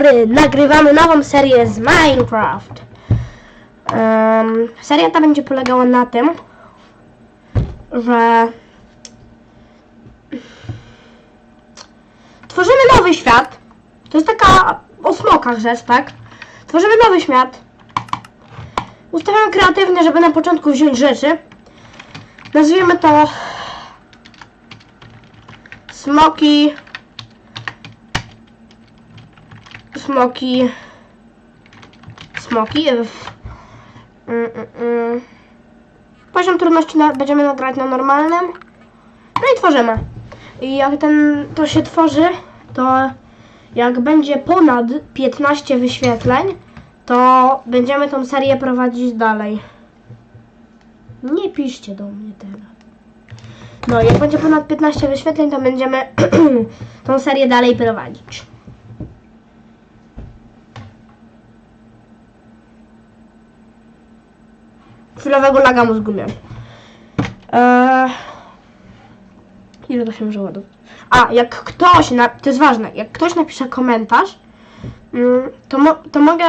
dobry! Nagrywamy nową serię z Minecraft. Em, seria ta będzie polegała na tym, że tworzymy nowy świat. To jest taka o smokach rzecz, tak? Tworzymy nowy świat. Ustawiamy kreatywnie, żeby na początku wziąć rzeczy. Nazwiemy to Smoki Smoki Smoki. Mm, mm, mm. Poziom trudności na, będziemy nagrać na normalnym. No i tworzymy. I jak ten to się tworzy, to jak będzie ponad 15 wyświetleń, to będziemy tą serię prowadzić dalej. Nie piszcie do mnie teraz. No, jak będzie ponad 15 wyświetleń, to będziemy tą serię dalej prowadzić. Chwilowego laga mózgu miałem. Eee, ile to się może ładować? A, jak ktoś, na, to jest ważne, jak ktoś napisze komentarz, mm, to, mo, to mogę,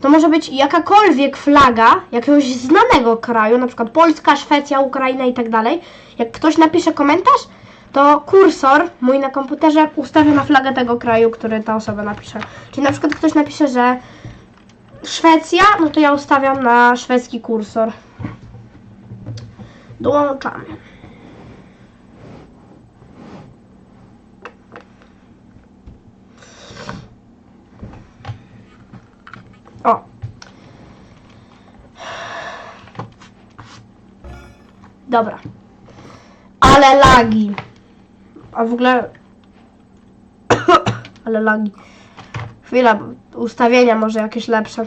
to może być jakakolwiek flaga jakiegoś znanego kraju, na przykład Polska, Szwecja, Ukraina i tak dalej. Jak ktoś napisze komentarz, to kursor mój na komputerze ustawia na flagę tego kraju, który ta osoba napisze. Czyli na przykład ktoś napisze, że Szwecja, no to ja ustawiam na szwedzki kursor. Dołączamy. O. Dobra. Ale lagi. A w ogóle... Ale lagi. Chwila, ustawienia może jakieś lepsze.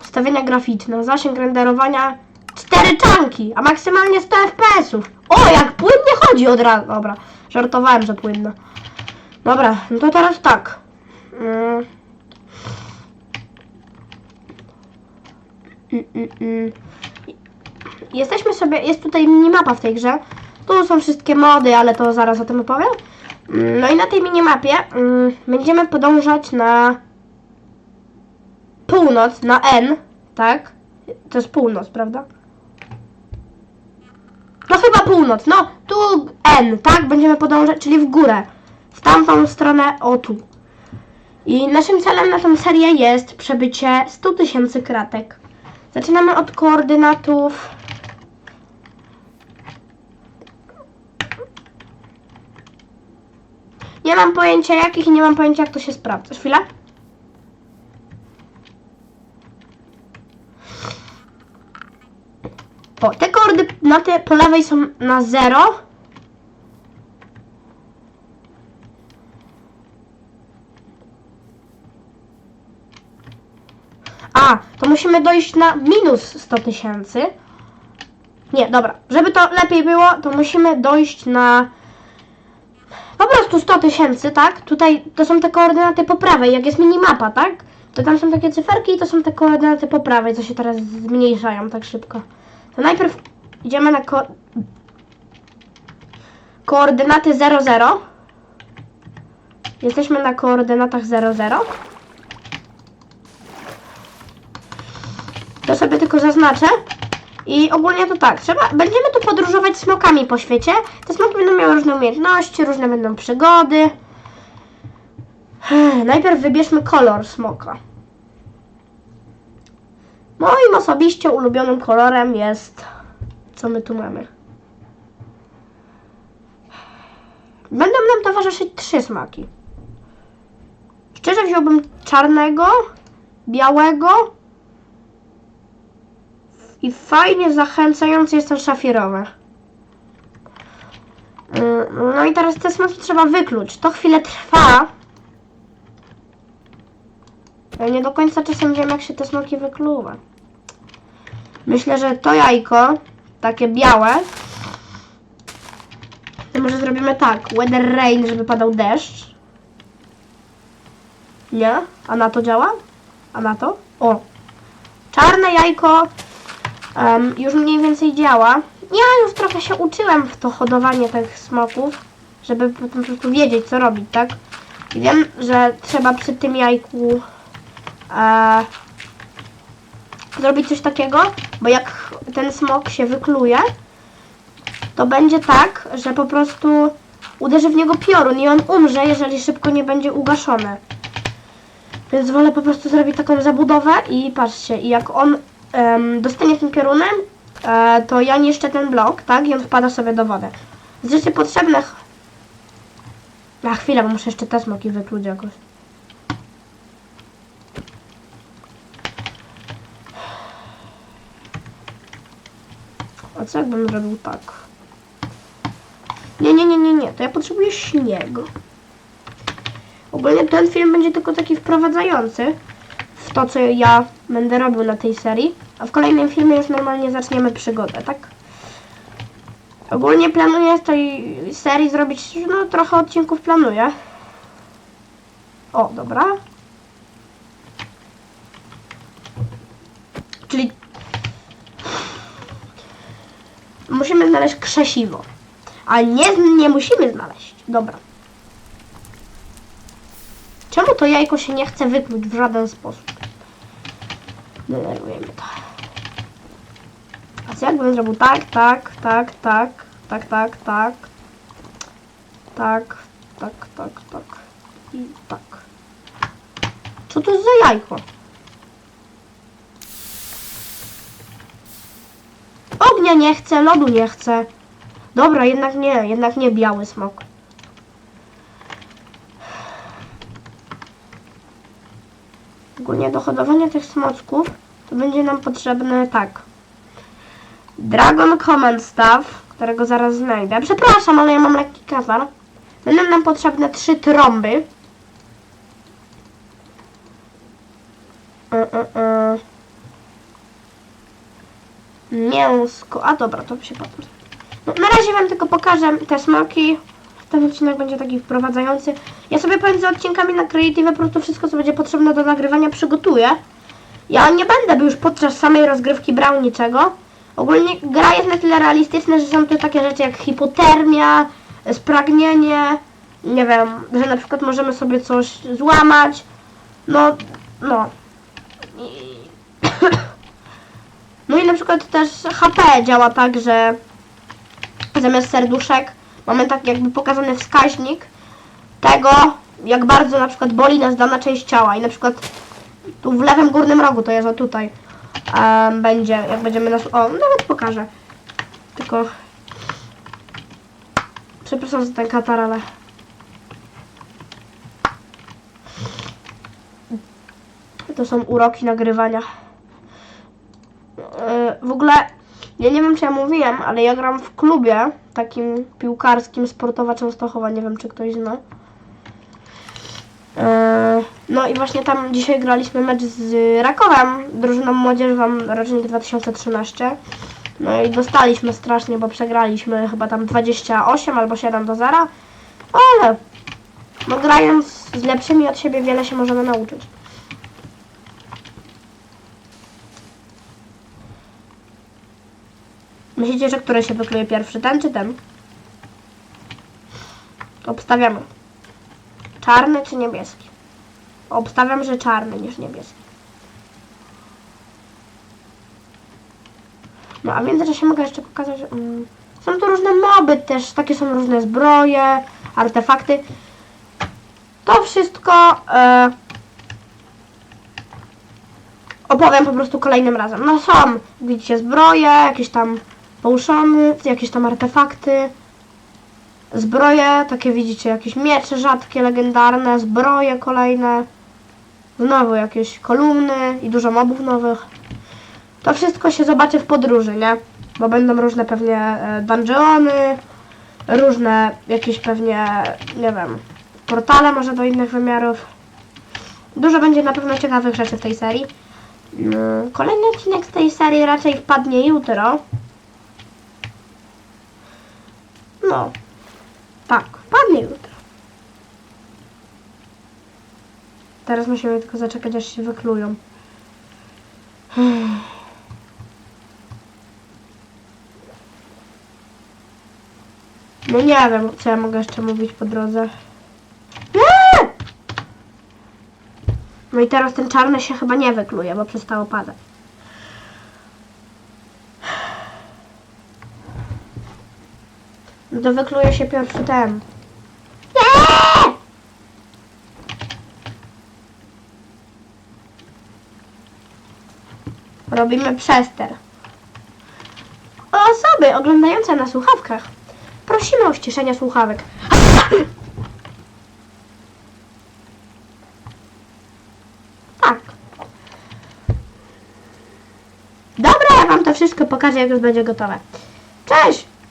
Ustawienia graficzne, zasięg renderowania 4 czanki, a maksymalnie 100 fps-ów. O, jak płynnie chodzi od razu. Dobra, żartowałem, że płynno. Dobra, no to teraz tak. Mm. Mm, mm, mm. Jesteśmy sobie, jest tutaj minimapa w tej grze. Tu są wszystkie mody, ale to zaraz o tym opowiem. No i na tej minimapie mm, będziemy podążać na północ, na N, tak? To jest północ, prawda? No chyba północ, no tu N, tak? Będziemy podążać, czyli w górę. W tamtą stronę, o tu. I naszym celem na tę serię jest przebycie 100 tysięcy kratek. Zaczynamy od koordynatów. Nie mam pojęcia jakich i nie mam pojęcia jak to się sprawdza. Chwilę. O, te koordynaty po lewej są na 0. A, to musimy dojść na minus 100 tysięcy. Nie, dobra. Żeby to lepiej było, to musimy dojść na prostu 100 tysięcy, tak? Tutaj to są te koordynaty po prawej, jak jest minimapa, tak? To tam są takie cyferki i to są te koordynaty po prawej, co się teraz zmniejszają tak szybko. To najpierw idziemy na ko koordynaty 00. Jesteśmy na koordynatach 00. To sobie tylko zaznaczę. I ogólnie to tak, trzeba, będziemy tu podróżować smokami po świecie. Te smoki będą miały różne umiejętności, różne będą przygody. Najpierw wybierzmy kolor smoka. Moim osobiście ulubionym kolorem jest... Co my tu mamy? Będą nam towarzyszyć trzy smaki. Szczerze wziąłbym czarnego, białego i fajnie zachęcający jest ten szafirowy. Mm, No i teraz te smoki trzeba wykluć. To chwilę trwa. Nie do końca czasem wiem, jak się te smoki wykluwa. Myślę, że to jajko, takie białe, to może zrobimy tak. Weather rain, żeby padał deszcz. Nie? A na to działa? A na to? O! Czarne jajko em, już mniej więcej działa. Ja już trochę się uczyłem w to hodowanie tych smoków, żeby potem po prostu wiedzieć, co robić, tak? I wiem, że trzeba przy tym jajku e, zrobić coś takiego, bo jak ten smok się wykluje, to będzie tak, że po prostu uderzy w niego piorun i on umrze, jeżeli szybko nie będzie ugaszony. Więc wolę po prostu zrobić taką zabudowę i patrzcie, i jak on em, dostanie tym piorunem, e, to ja niszczę ten blok, tak? I on wpada sobie do wody. Z rzeczy potrzebnych... Na chwilę, bo muszę jeszcze te smoki wykluć jakoś. A co jakbym zrobił tak? Nie, nie, nie, nie, nie. To ja potrzebuję śniegu. Ogólnie ten film będzie tylko taki wprowadzający to, co ja będę robił na tej serii. A w kolejnym filmie już normalnie zaczniemy przygodę, tak? Ogólnie planuję z tej serii zrobić, no trochę odcinków planuję. O, dobra. Czyli musimy znaleźć krzesiwo. A nie, nie musimy znaleźć. Dobra. Czemu to jajko się nie chce wykluć w żaden sposób? Denerwujemy to. A jakbym zrobił tak, tak, tak, tak, tak, tak, tak, tak, tak, tak, tak i tak. Co to jest za jajko? Ognia nie chcę, lodu nie chcę. Dobra, jednak nie, jednak nie biały smok. Ogólnie do hodowania tych smoczków to będzie nam potrzebne tak. Dragon Command Staff, którego zaraz znajdę. Przepraszam, ale ja mam lekki kazar. Będą nam potrzebne trzy trąby. E. Mięsko. A dobra, to się potem. No, na razie wam tylko pokażę te smoki. Ten odcinek będzie taki wprowadzający. Ja sobie pomiędzy odcinkami na Creative po prostu wszystko, co będzie potrzebne do nagrywania, przygotuję. Ja nie będę już podczas samej rozgrywki brał niczego. Ogólnie gra jest na tyle realistyczna, że są tu takie rzeczy jak hipotermia, spragnienie, nie wiem, że na przykład możemy sobie coś złamać. No, no. I... No i na przykład też HP działa tak, że zamiast serduszek mamy tak jakby pokazany wskaźnik tego, jak bardzo na przykład boli nas dana część ciała i na przykład tu w lewym górnym rogu, to jest o tutaj, em, będzie, jak będziemy nas... O, nawet pokażę. Tylko... Przepraszam za ten katar, ale... To są uroki nagrywania. Yy, w ogóle, ja nie wiem czy ja mówiłem, ale ja gram w klubie takim piłkarskim Sportowa Częstochowa, nie wiem czy ktoś zna. Yy, No i właśnie tam dzisiaj graliśmy mecz z Rakowem, drużyną młodzieżową rocznik 2013. No i dostaliśmy strasznie, bo przegraliśmy chyba tam 28 albo 7 do 0. Ale no grając z lepszymi od siebie wiele się możemy nauczyć. Myślicie, że który się wykluje pierwszy? Ten czy ten? Obstawiamy. Czarny czy niebieski? Obstawiam, że czarny niż niebieski. No a w międzyczasie mogę jeszcze pokazać, mm, są tu różne moby też, takie są różne zbroje, artefakty. To wszystko e, opowiem po prostu kolejnym razem. No są, widzicie, zbroje, jakieś tam połszony, jakieś tam artefakty. Zbroje, takie widzicie, jakieś miecze rzadkie, legendarne, zbroje kolejne. Znowu jakieś kolumny i dużo mobów nowych. To wszystko się zobaczy w podróży, nie? Bo będą różne pewnie e, dungeony, różne jakieś pewnie, nie wiem, portale może do innych wymiarów. Dużo będzie na pewno ciekawych rzeczy w tej serii. Mm, Kolejny odcinek z tej serii raczej wpadnie jutro. No, tak, wpadnie jutro. Teraz musimy tylko zaczekać, aż się wyklują. No nie wiem, co ja mogę jeszcze mówić po drodze. No i teraz ten czarny się chyba nie wykluje, bo przestało padać. No wykluje się pierwszy ten. Nie! Robimy przester. Osoby oglądające na słuchawkach prosimy o ściszenie słuchawek. Tak. Dobra, ja wam to wszystko pokażę, jak już będzie gotowe. Cześć!